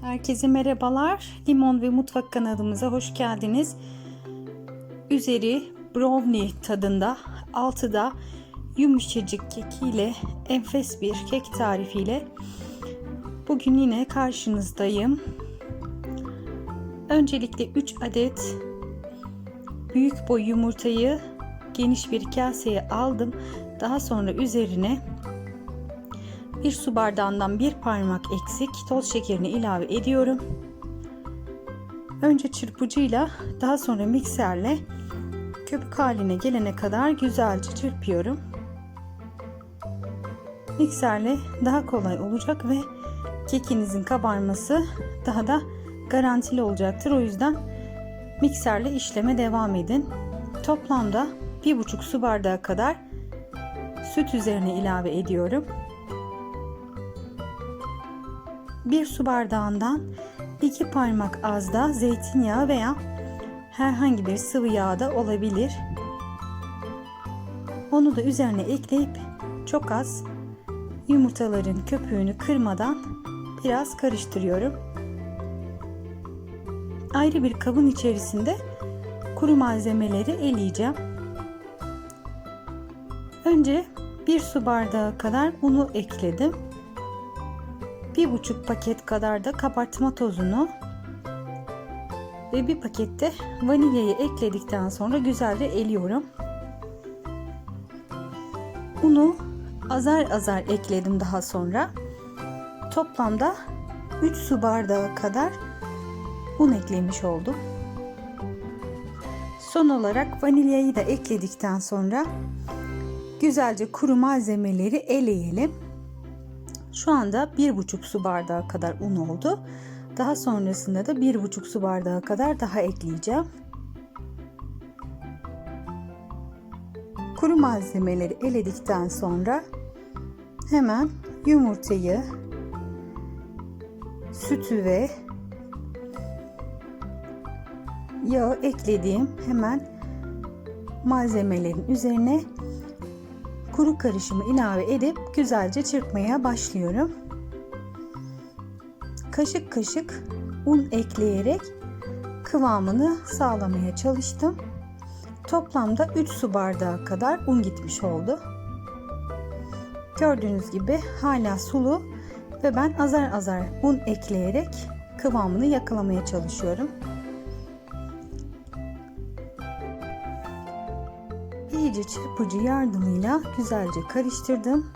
Herkese merhabalar. Limon ve Mutfak kanalımıza hoş geldiniz. Üzeri brownie tadında, altı da yumuşacık kekiyle enfes bir kek tarifiyle bugün yine karşınızdayım. Öncelikle 3 adet büyük boy yumurtayı geniş bir kaseye aldım. Daha sonra üzerine bir su bardağından bir parmak eksik toz şekerini ilave ediyorum. Önce çırpıcıyla daha sonra mikserle köpük haline gelene kadar güzelce çırpıyorum. Mikserle daha kolay olacak ve kekinizin kabarması daha da garantili olacaktır. O yüzden mikserle işleme devam edin. Toplamda 1,5 su bardağı kadar süt üzerine ilave ediyorum. 1 su bardağından 2 parmak az da zeytinyağı veya herhangi bir sıvı yağ da olabilir. Onu da üzerine ekleyip çok az yumurtaların köpüğünü kırmadan biraz karıştırıyorum. Ayrı bir kabın içerisinde kuru malzemeleri eleyeceğim. Önce 1 su bardağı kadar unu ekledim. 1,5 paket kadar da kabartma tozunu ve bir pakette vanilyayı ekledikten sonra güzelce eliyorum. Unu azar azar ekledim daha sonra. Toplamda 3 su bardağı kadar un eklemiş oldum. Son olarak vanilyayı da ekledikten sonra güzelce kuru malzemeleri eleyelim. Şu anda 1,5 su bardağı kadar un oldu. Daha sonrasında da 1,5 su bardağı kadar daha ekleyeceğim. Kuru malzemeleri eledikten sonra hemen yumurtayı, sütü ve yağı eklediğim hemen malzemelerin üzerine kuru karışımı ilave edip güzelce çırpmaya başlıyorum. Kaşık kaşık un ekleyerek kıvamını sağlamaya çalıştım. Toplamda 3 su bardağı kadar un gitmiş oldu. Gördüğünüz gibi hala sulu ve ben azar azar un ekleyerek kıvamını yakalamaya çalışıyorum. İyice çırpıcı yardımıyla güzelce karıştırdım.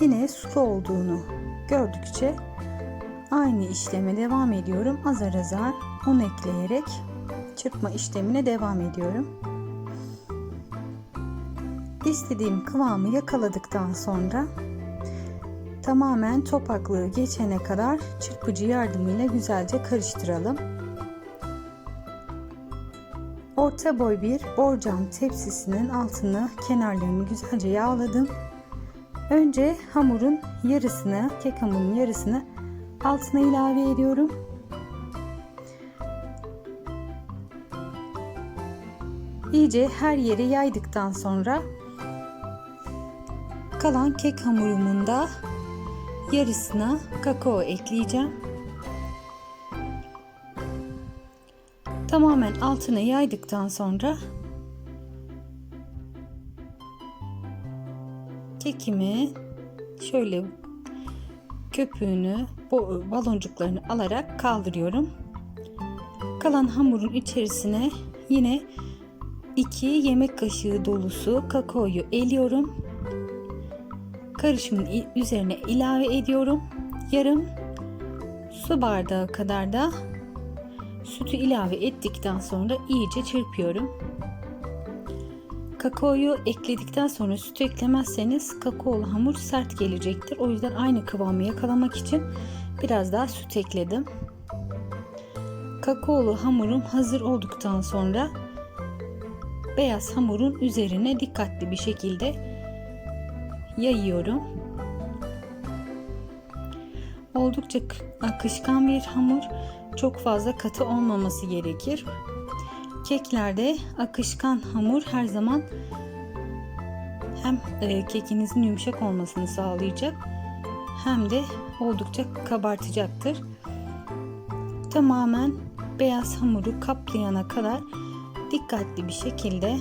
Yine sulu olduğunu gördükçe aynı işleme devam ediyorum. Azar azar un ekleyerek çırpma işlemine devam ediyorum. İstediğim kıvamı yakaladıktan sonra tamamen topaklığı geçene kadar çırpıcı yardımıyla güzelce karıştıralım. Orta boy bir borcam tepsisinin altını kenarlarını güzelce yağladım. Önce hamurun yarısını, kek hamurunun yarısını altına ilave ediyorum. İyice her yere yaydıktan sonra kalan kek hamurumun da yarısına kakao ekleyeceğim. Tamamen altına yaydıktan sonra kekimi şöyle köpüğünü, baloncuklarını alarak kaldırıyorum. Kalan hamurun içerisine yine 2 yemek kaşığı dolusu kakaoyu eliyorum. Karışımın üzerine ilave ediyorum. Yarım su bardağı kadar da Sütü ilave ettikten sonra iyice çırpıyorum. Kakaoyu ekledikten sonra süt eklemezseniz kakaolu hamur sert gelecektir. O yüzden aynı kıvamı yakalamak için biraz daha süt ekledim. Kakaolu hamurum hazır olduktan sonra beyaz hamurun üzerine dikkatli bir şekilde yayıyorum. Oldukça akışkan bir hamur çok fazla katı olmaması gerekir. Keklerde akışkan hamur her zaman hem e, kekinizin yumuşak olmasını sağlayacak hem de oldukça kabartacaktır. Tamamen beyaz hamuru kaplayana kadar dikkatli bir şekilde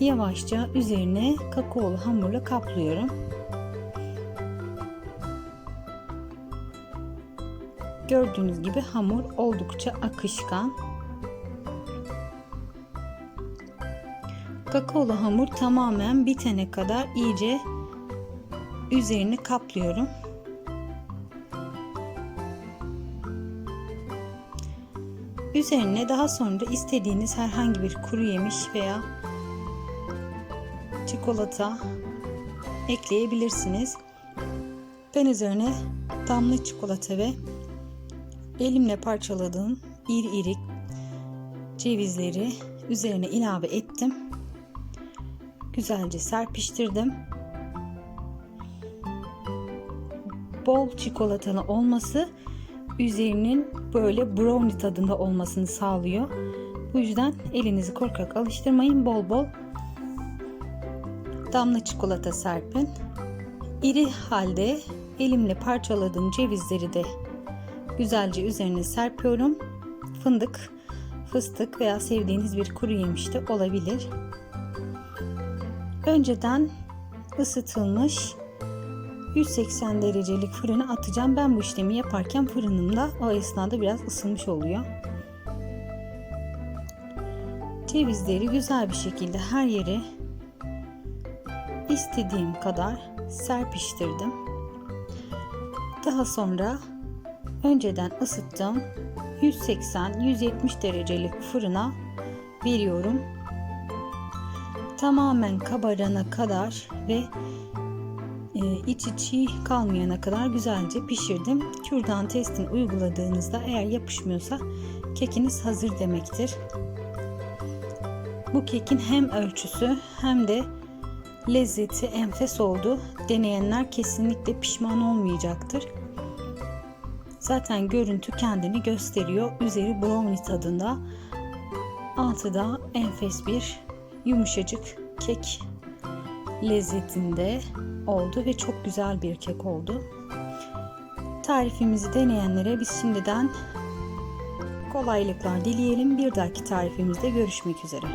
yavaşça üzerine kakaolu hamurla kaplıyorum. Gördüğünüz gibi hamur oldukça akışkan. Kakaolu hamur tamamen bitene kadar iyice üzerini kaplıyorum. Üzerine daha sonra istediğiniz herhangi bir kuru yemiş veya çikolata ekleyebilirsiniz. Ben üzerine damla çikolata ve elimle parçaladığım iri iri cevizleri üzerine ilave ettim. Güzelce serpiştirdim. Bol çikolatalı olması üzerinin böyle brownie tadında olmasını sağlıyor. Bu yüzden elinizi korkak alıştırmayın. Bol bol damla çikolata serpin. İri halde elimle parçaladığım cevizleri de güzelce üzerine serpiyorum. Fındık, fıstık veya sevdiğiniz bir kuru yemiş de olabilir. Önceden ısıtılmış 180 derecelik fırına atacağım. Ben bu işlemi yaparken fırınımda o esnada biraz ısınmış oluyor. Cevizleri güzel bir şekilde her yere istediğim kadar serpiştirdim. Daha sonra önceden ısıttığım 180-170 derecelik fırına veriyorum. Tamamen kabarana kadar ve e, içi çiğ kalmayana kadar güzelce pişirdim. Kürdan testini uyguladığınızda eğer yapışmıyorsa kekiniz hazır demektir. Bu kekin hem ölçüsü hem de lezzeti enfes oldu. Deneyenler kesinlikle pişman olmayacaktır. Zaten görüntü kendini gösteriyor. Üzeri brownie tadında. Altı da enfes bir yumuşacık kek lezzetinde oldu ve çok güzel bir kek oldu. Tarifimizi deneyenlere biz şimdiden kolaylıklar dileyelim. Bir dahaki tarifimizde görüşmek üzere.